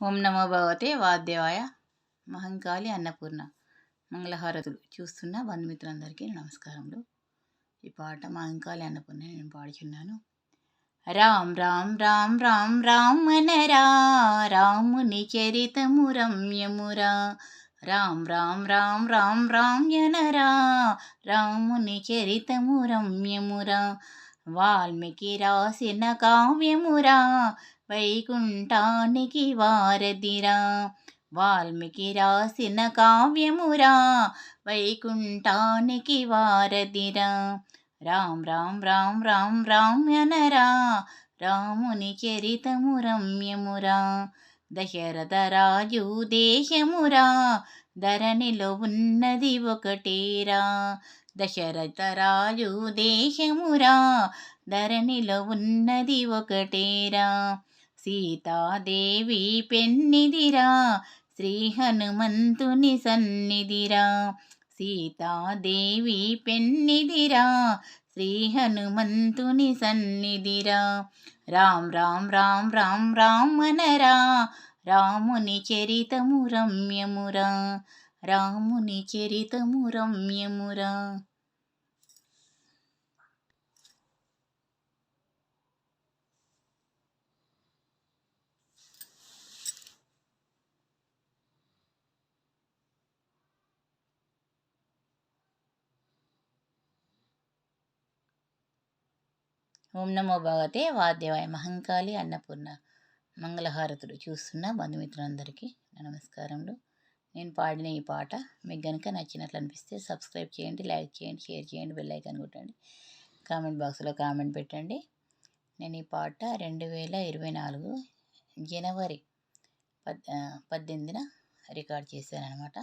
ఓం నమో భగవతే వాద్యవాయ మహంకాళి అన్నపూర్ణ మంగళహారతులు. చూస్తున్న బంధుమిత్రులందరికీ నమస్కారములు. ఈ పాట మహంకాళి అన్నపూర్ణ నేను పాడుచున్నాను. రామ్ రామ్ రామ్ రామ్ రామ్ మనరా రాముని చరితము రమ్యమురా. రామ్ రామ్ రామ్ రామ్ రామ్ యనరా రాముని చరితము రమ్యమురా. వాల్మీకి రాసిన కావ్యమురా వైకుంఠానికి వారధిరా. వాల్మీకి రాసిన కావ్యమురా. వైకుంఠానికి వారధిరా. రామ్ రామ్ రామ్ రామ్ రామ్యనరా రాముని చరితము రమ్యమురా. దశరథ రాజు దేశమురా ధరణిలో ఉన్నది ఒకటేరా. దశరథ రాజు దేశమురా ధరణిలో ఉన్నది ఒకటేరా. సీతాదేవి పెన్నిదిరా శ్రీ హనుమంతుని సన్నిధిరా. సీతాదేవి పెన్నిదిరా శ్రీ హనుమంతుని సన్నిధిరా. రామ్ రామ్ రామ్ రామ్ రామనరా రాముని చరితము రమ్యమురా. రాముని చరితము రమ్యమురా. ఓం నమో భగవతే వాద్యవాయ మహంకాళి అన్నపూర్ణ మంగళహారతుడు చూస్తున్న బంధుమిత్రులందరికీ నమస్కారములు. నేను పాడిన ఈ పాట మీకు కనుక నచ్చినట్లు అనిపిస్తే సబ్స్క్రైబ్ చేయండి లైక్ చేయండి షేర్ చేయండి బెల్ ఐకాన్ కొట్టండి. కామెంట్ బాక్స్లో కామెంట్ పెట్టండి. నేను ఈ పాట రెండు వేల ఇరవై నాలుగు జనవరి పద్ పద్దెనిమిదిన రికార్డ్ చేశాను అనమాట